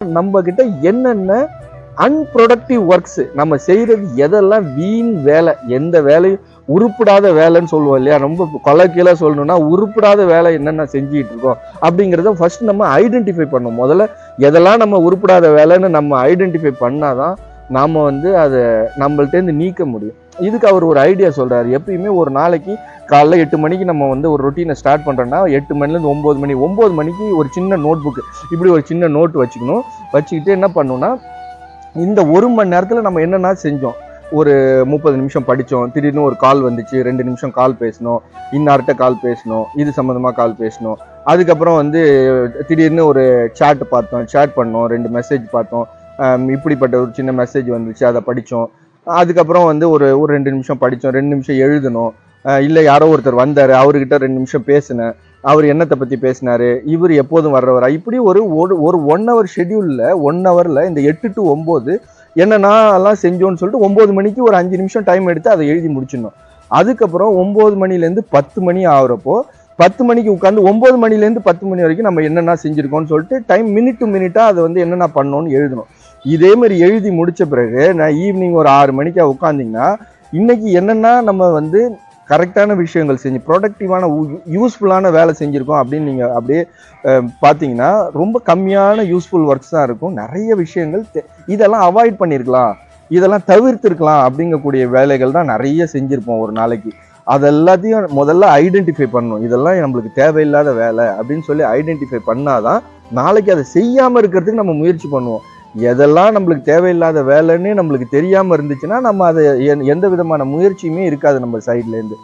நம்ம கிட்ட என்னென்ன அன்ப்ரொடக்டிவ் ஒர்க்ஸ் நம்ம செய்யறது எதெல்லாம் வீண் வேலை எந்த வேலையும் உருப்படாத வேலைன்னு சொல்லுவோம் இல்லையா? ரொம்ப கொலக்கீழாக சொல்லணும்னா உருப்பிடாத வேலை என்னென்ன செஞ்சுட்டு இருக்கோம்? அப்படிங்கிறத ஃபர்ஸ்ட் நம்ம ஐடென்டிஃபை பண்ணணும். முதல்ல எதெல்லாம் நம்ம உருப்படாத வேலைன்னு நம்ம ஐடென்டிஃபை பண்ணாதான் நாம் வந்து அதை நம்மள்ட்டேருந்து நீக்க முடியும். இதுக்கு அவர் ஒரு ஐடியா சொல்கிறார் எப்பயுமே ஒரு நாளைக்கு காலைல எட்டு மணிக்கு நம்ம வந்து ஒரு ரொட்டீனை ஸ்டார்ட் பண்ணுறோன்னா எட்டு மணிலேருந்து ஒம்பது மணி ஒம்பது மணிக்கு ஒரு சின்ன நோட் புக்கு இப்படி ஒரு சின்ன நோட் வச்சுக்கணும். வச்சுக்கிட்டு என்ன பண்ணணும்னா இந்த ஒரு மணி நேரத்தில் நம்ம என்னென்னா செஞ்சோம்? ஒரு முப்பது நிமிஷம் படித்தோம் திடீர்னு ஒரு கால் வந்துச்சு. ரெண்டு நிமிஷம் கால் பேசணும் இன்னார்கிட்ட கால் பேசணும் இது சம்மந்தமாக கால் பேசணும் அதுக்கப்புறம் வந்து திடீர்னு ஒரு சேட் பார்த்தோம். சேட் பண்ணோம். ரெண்டு மெசேஜ் பார்த்தோம். இப்படிப்பட்ட ஒரு சின்ன மெசேஜ் வந்துச்சு. அதை படித்தோம் அதுக்கப்புறம் வந்து ஒரு ஒரு ரெண்டு நிமிஷம் படித்தோம் ரெண்டு நிமிஷம் எழுதணும் இல்லை யாரோ ஒருத்தர் வந்தார் அவர்கிட்ட ரெண்டு நிமிஷம் பேசினேன். அவர் என்னத்தை பற்றி பேசினாரு? இவர் எப்போதும் வர்றவரா? இப்படி ஒரு ஒரு ஒரு ஒன் ஹவர் ஷெட்யூலில் ஒன் ஹவரில் இந்த எட்டு டு ஒம்பது என்னென்னா எல்லாம் செஞ்சோன்னு சொல்லிட்டு ஒம்பது மணிக்கு ஒரு அஞ்சு நிமிஷம் டைம் எடுத்து அதை எழுதி முடிச்சிடணும். அதுக்கப்புறம் ஒம்பது மணிலேருந்து பத்து மணி ஆகிறப்போ பத்து மணிக்கு உட்காந்து ஒம்பது மணிலேருந்து பத்து மணி வரைக்கும் நம்ம என்னென்ன செஞ்சுருக்கோம்னு சொல்லிட்டு டைம் மினிட் டு மினிட்டாக அதை வந்து என்னென்ன பண்ணோன்னு எழுதணும். இதே மாதிரி எழுதி முடித்த பிறகு நான் ஈவினிங் ஒரு ஆறு மணிக்கா உட்காந்திங்கன்னா இன்றைக்கி என்னென்னா நம்ம வந்து கரெக்டான விஷயங்கள் செஞ்சு ப்ரொடக்டிவான யூஸ்ஃபுல்லான வேலை செஞ்சுருக்கோம் அப்படின்னு நீங்கள் அப்படியே பார்த்தீங்கன்னா ரொம்ப கம்மியான யூஸ்ஃபுல் ஒர்க்ஸ் தான் இருக்கும். நிறைய விஷயங்கள் இதெல்லாம் அவாய்ட் பண்ணியிருக்கலாம் இதெல்லாம் தவிர்த்துருக்கலாம் அப்படிங்கக்கூடிய வேலைகள் தான் நிறைய செஞ்சுருப்போம் ஒரு நாளைக்கு. அது எல்லாத்தையும் முதல்ல ஐடென்டிஃபை பண்ணணும். இதெல்லாம் நம்மளுக்கு தேவையில்லாத வேலை அப்படின்னு சொல்லி ஐடென்டிஃபை பண்ணாதான் நாளைக்கு அதை செய்யாமல் இருக்கிறதுக்கு நம்ம முயற்சி பண்ணுவோம். எதெல்லாம் நம்மளுக்கு தேவையில்லாத வேலைன்னு நம்மளுக்கு தெரியாமல் இருந்துச்சுன்னா நம்ம அதை எந்த விதமான முயற்சியுமே இருக்காது நம்ம சைட்லேருந்து